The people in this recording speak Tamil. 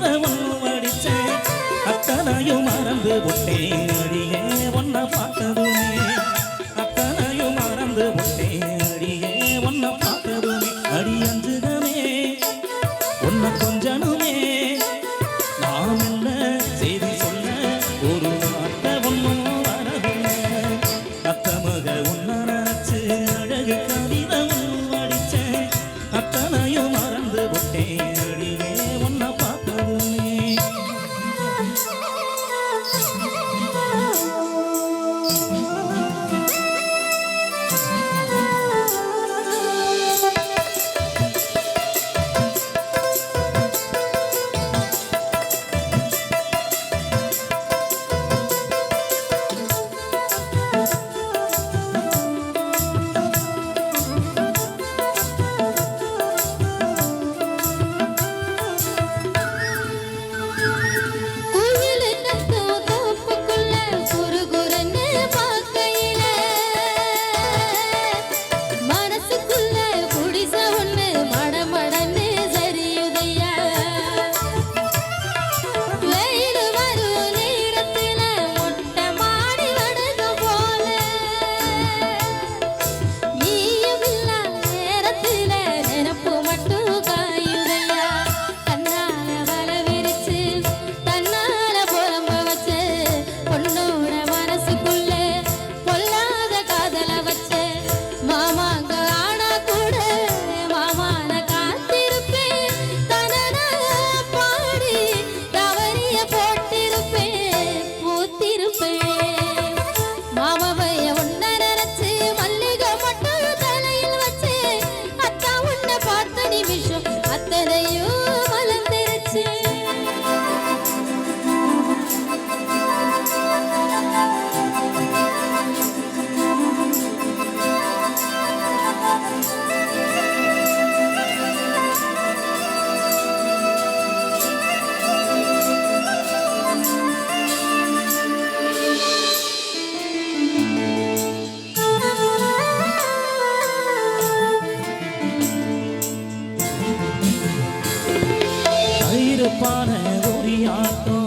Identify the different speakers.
Speaker 1: ஜீவமும் அடிச்சேன் அத்தனையும் மறந்து விட்டேன். அடியே ஒன்ன பார்த்ததுமே. அத்தனையும் மறந்து விட்டேன்.
Speaker 2: तन
Speaker 1: யார ஒரியாட்டோ